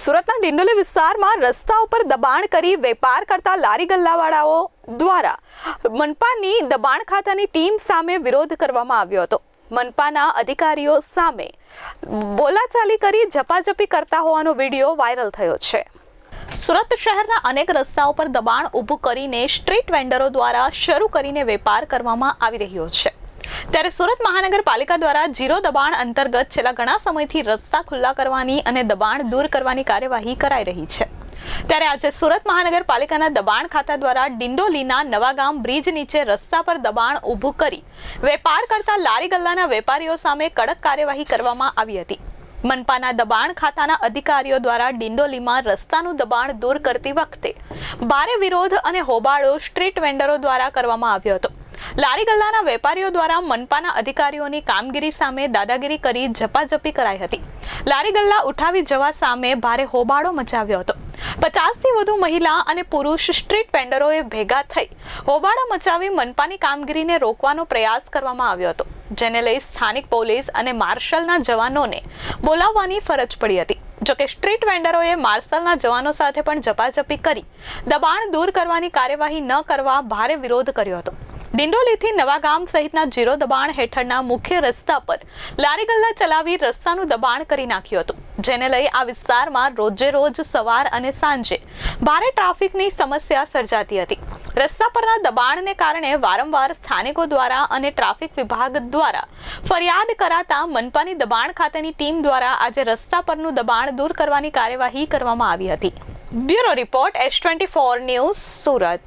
સુરતના ડિંડોલી વિસ્તારમાં રસ્તા ઉપર દબાણ કરી વેપાર કરતા લારી ગલ્લાવાળાઓ દ્વારા મનપાની દબાણ ખાતાની ટીમ સામે વિરોધ કરવામાં આવ્યો હતો. મનપાના અધિકારીઓ સામે બોલાચાલી કરી ઝપાઝપી કરતા હોવાનો વીડિયો વાયરલ થયો છે. સુરત શહેરના અનેક રસ્તાઓ પર દબાણ ઊભું કરીને સ્ટ્રીટ વેન્ડરો દ્વારા શરૂ કરીને વેપાર કરવામાં આવી રહ્યો છે. ત્યારે સુરત મહાનગરપાલિકા દ્વારા જીરો દબાણ અંતર્ગત છેલ્લા ઘણા સમયથી રસ્તા ખુલ્લા કરવાની અને દબાણ દૂર કરવાની કાર્યવાહી કરાઈ રહી છે. ત્યારે આજે સુરત મહાનગરપાલિકાના દબાણ ખાતા દ્વારા ડિંડોલીના નવાગામ બ્રિજ નીચે રસ્તા પર દબાણ ઊભું કરી વેપાર કરતા લારી ગલ્લાના વેપારીઓ સામે કડક કાર્યવાહી કરવામાં આવી હતી. મનપાના દબાણ ખાતાના અધિકારીઓ દ્વારા ડિંડોલીમાં રસ્તાનું દબાણ દૂર કરતી વખતે ભારે વિરોધ અને હોબાળો સ્ટ્રીટ વેન્ડરો દ્વારા કરવામાં આવ્યો હતો. લારી ગલ્લાના વેપારીઓ દ્વારા મનપાના અધિકારીઓની કામગીરી સામે દાદાગીરી કરી ઝપાઝપી કરાઈ હતી. લારી ગલ્લા ઉઠાવી જવા સામે ભારે હોબાળો મચાવ્યો હતો. પચાસથી વધુ મહિલા અને પુરુષ સ્ટ્રીટ વેન્ડરોએ ભેગા થઈ હોબાળો મચાવી મનપાની કામગીરીને રોકવાનો પ્રયાસ કરવામાં આવ્યો હતો, જેને લઈ સ્થાનિક પોલીસ અને માર્શલના જવાનોને બોલાવવાની ફરજ પડી હતી. જોકે સ્ટ્રીટ વેન્ડરોએ માર્શલના જવાનો સાથે પણ ઝપાઝપી કરી દબાણ દૂર કરવાની કાર્યવાહી ન કરવા ભારે વિરોધ કર્યો હતો. ડિંડોલીથી નવાગામ સહિતના જીરો દબાણ હેઠળના મુખ્ય રસ્તા પર લારી ગલ્લા ચલાવી રસ્તાનું દબાણ કરી નાખ્યું હતું, જેને લઈ આ વિસ્તારમાં રોજે રોજ સવાર અને સાંજે ભારે ટ્રાફિકની સમસ્યા સર્જાતી હતી. રસ્તા પરના દબાણને કારણે વારંવાર સ્થાનિકો દ્વારા અને ટ્રાફિક વિભાગ દ્વારા ફરિયાદ કરાતા મનપાની દબાણ ખાતેની ટીમ દ્વારા આજે રસ્તા પરનું દબાણ દૂર કરવાની કાર્યવાહી કરવામાં આવી હતી. Bureau report S twenty four news Surat.